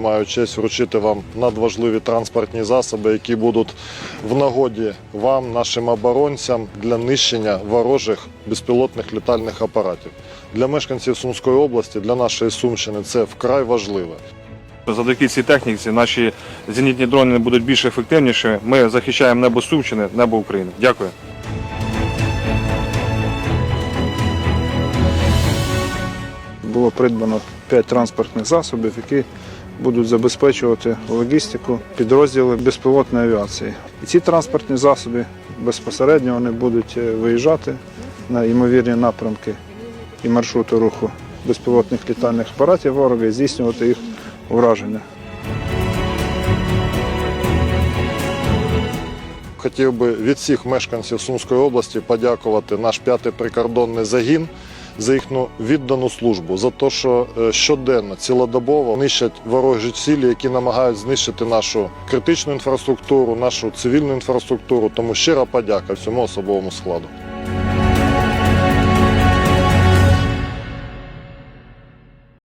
Маю честь вручити вам надважливі транспортні засоби, які будуть в нагоді вам, нашим оборонцям, для нищення ворожих безпілотних літальних апаратів. Для мешканців Сумської області, для нашої Сумщини це вкрай важливо. Завдяки цій техніці наші зенітні дрони будуть більш ефективніші. Ми захищаємо небо Сумщини, небо України. Дякую. Було придбано 5 транспортних засобів, які будуть забезпечувати логістику підрозділи безпілотної авіації. І ці транспортні засоби безпосередньо вони будуть е, виїжджати на ймовірні напрямки і маршрути руху безпілотних літальних апаратів ворога і здійснювати їх ураження. Хотів би від всіх мешканців Сумської області подякувати наш п'ятий прикордонний загін за їхню віддану службу, за те, що е, щоденно, цілодобово нищать ворожі цілі, які намагають знищити нашу критичну інфраструктуру, нашу цивільну інфраструктуру. Тому щира подяка всьому особовому складу.